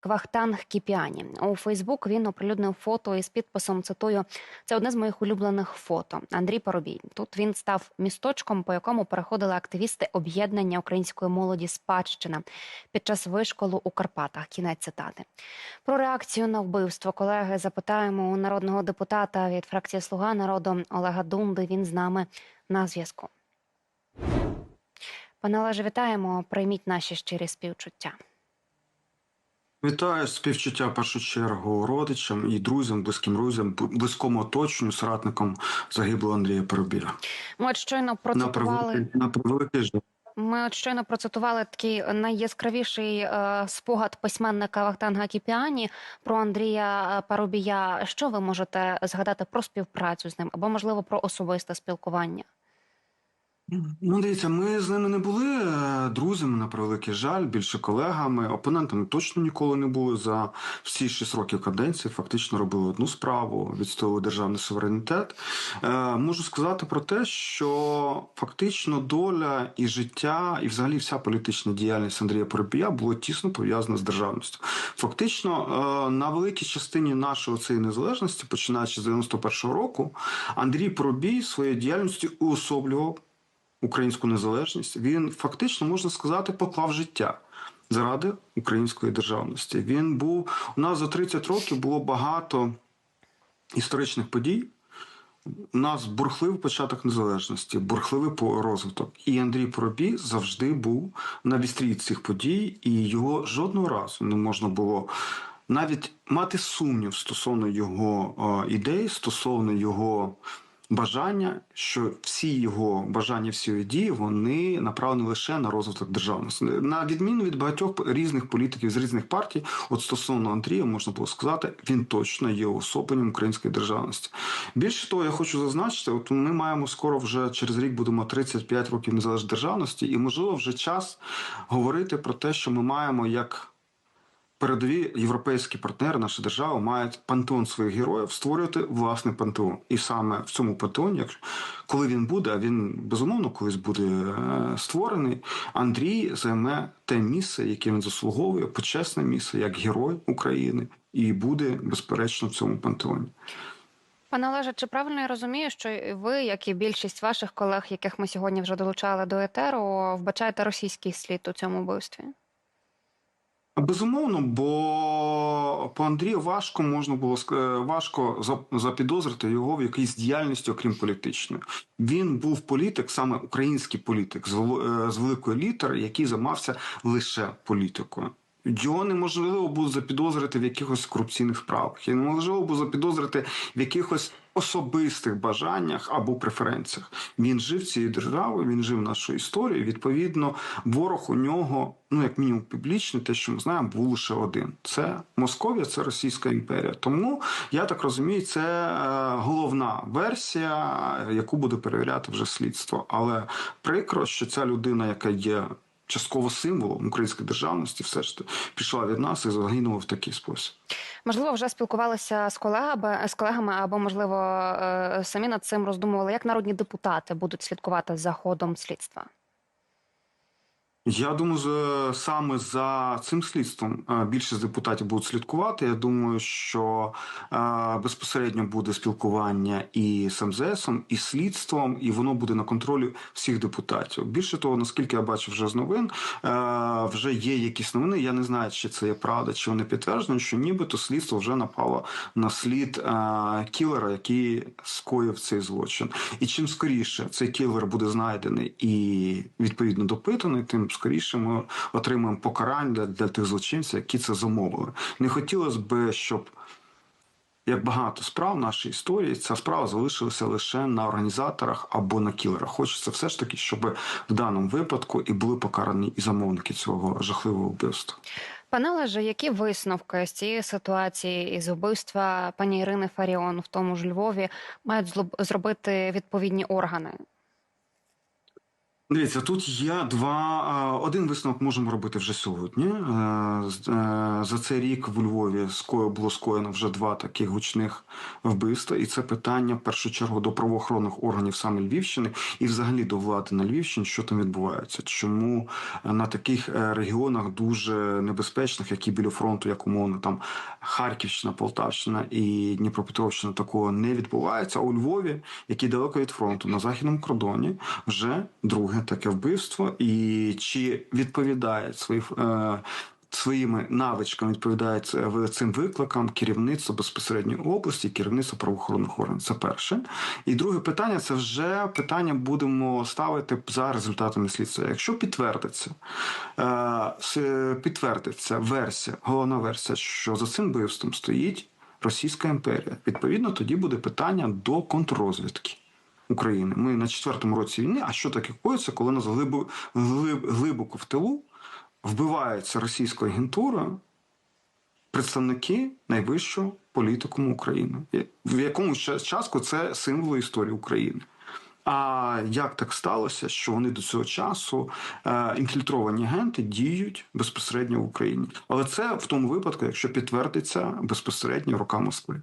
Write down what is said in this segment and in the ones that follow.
Квахтанг Кіпіані у Фейсбук він оприлюднив фото із підписом. Цитую: це одне з моїх улюблених фото. Андрій Поробій. Тут він став місточком, по якому переходили активісти об'єднання української молоді Спадщина під час вишколу у Карпатах. Кінець цитати про реакцію на вбивство колеги запитаємо у народного депутата від фракції Слуга народу Олега Дунди. Він з нами на зв'язку. Пане Олеже, вітаємо. Прийміть наші щирі співчуття. Вітаю співчуття в першу чергу родичам і друзям, близьким друзям, близькому оточенню, соратникам загиблого Андрія Поробія. Ми от щойно процитували. на превеликий жаль. Ми от щойно процитували такий найяскравіший е, спогад письменника Вахтанга Кіпіані про Андрія Парубія. Що ви можете згадати про співпрацю з ним або можливо про особисте спілкування? Ну, дивіться, ми з ними не були е, друзями, на превеликий жаль, більше колегами. Опонентами точно ніколи не були за всі шість років каденції. Фактично робили одну справу, відстоювали державний суверенітет. Е, можу сказати про те, що фактично доля і життя, і взагалі вся політична діяльність Андрія Поробія була тісно пов'язана з державністю. Фактично, е, на великій частині нашої цієї незалежності, починаючи з 91-го року, Андрій Поробій своєю діяльністю уособлював українську незалежність, він фактично можна сказати поклав життя заради української державності. Він був у нас за 30 років було багато історичних подій. У нас бурхливий початок незалежності, бурхливий розвиток. І Андрій Поробій завжди був на вістрі цих подій, і його жодного разу не можна було навіть мати сумнів стосовно його е, ідей, стосовно його бажання, що всі його бажання, всі його дії вони направлені лише на розвиток державності. На відміну від багатьох різних політиків з різних партій, от стосовно Андрія, можна було сказати, він точно є особленням української державності. Більше того, я хочу зазначити, от ми маємо скоро вже через рік будемо 35 років незалежної державності, і можливо вже час говорити про те, що ми маємо як передові європейські партнери, наша держава, мають пантеон своїх героїв створювати власний пантеон. І саме в цьому пантеоні, коли він буде, а він безумовно колись буде е, створений, Андрій займе те місце, яке він заслуговує, почесне місце як герой України, і буде безперечно в цьому пантеоні. Пане Олеже, чи правильно я розумію, що ви, як і більшість ваших колег, яких ми сьогодні вже долучали до етеру, вбачаєте російський слід у цьому вбивстві? Безумовно, бо по Андрію важко можна було ск- важко запідозрити його в якійсь діяльності, окрім політичної. Він був політик, саме український політик е, з великої літери, який займався лише політикою. Його неможливо було запідозрити в якихось корупційних справах. І неможливо було запідозрити в якихось особистих бажаннях або преференціях. Він жив цією державою, він жив нашою історією. Відповідно, ворог у нього, ну як мінімум, публічний, те, що ми знаємо, був лише один: це Московія, це Російська імперія. Тому я так розумію, це е, головна версія, яку буде перевіряти вже слідство. Але прикро, що ця людина, яка є. Частково символом української державності, все ж таки пішла від нас і загинула в такий спосіб. Можливо, вже спілкувалися з колегами з колегами, або можливо е, самі над цим роздумували, як народні депутати будуть слідкувати за ходом слідства. Я думаю, саме за цим слідством е, більшість депутатів будуть слідкувати. Я думаю, що е, безпосередньо буде спілкування і з МЗСом, і слідством, і воно буде на контролі всіх депутатів. Більше того, наскільки я бачу вже з новин, е, вже є якісь новини. Я не знаю, чи це є правда, чи вони підтверджені, що нібито слідство вже напало на слід кілера, який скоїв цей злочин. І чим скоріше цей кілер буде знайдений і відповідно допитаний, тим скоріше ми отримаємо покарання для, для тих злочинців, які це замовили. Не хотілося б, щоб. Як багато справ в нашій історії, ця справа залишилася лише на організаторах або на кілерах. Хочеться все ж таки, щоб в даному випадку і були покарані і замовники цього жахливого вбивства. Пане Олеже, які висновки з цієї ситуації із вбивства пані Ірини Фаріон в тому ж Львові мають зробити відповідні органи? Дивіться, тут є два. Один висновок можемо робити вже сьогодні. Е, е, За цей рік в Львові було скоєно вже два таких гучних вбивства, і це питання в першу чергу до правоохоронних органів саме Львівщини і взагалі до влади на Львівщині, що там відбувається. Чому на таких е, регіонах дуже небезпечних, які біля фронту, як умовно там Харківщина, Полтавщина і Дніпропетровщина, такого не відбувається. А у Львові, який далеко від фронту, на західному кордоні, вже друге таке вбивство. І чи відповідає свої, е, своїми навичками відповідає цим викликам керівництво безпосередньої області, керівництво правоохоронних органів. Це перше. І друге питання це вже питання будемо ставити за результатами слідства. Якщо підтвердиться, е, підтвердиться версія, головна версія, що за цим вбивством стоїть Російська імперія. Відповідно, тоді буде питання до контррозвідки. України. Ми на четвертому році війни. А що таке коїться, коли нас глибо, глиб, глибоко в тилу вбивається російська агентура, представники найвищого політикуму України, в якому ча- частку це символи історії України. А як так сталося, що вони до цього часу е, інфільтровані агенти діють безпосередньо в Україні? Але це в тому випадку, якщо підтвердиться безпосередньо рука Москви.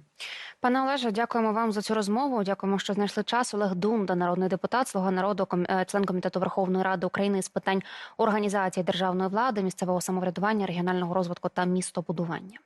Пане Олеже, дякуємо вам за цю розмову. Дякуємо, що знайшли час. Олег Дунда, народний депутат, слуга народу, е, член комітету Верховної Ради України з питань організації державної влади, місцевого самоврядування, регіонального розвитку та містобудування.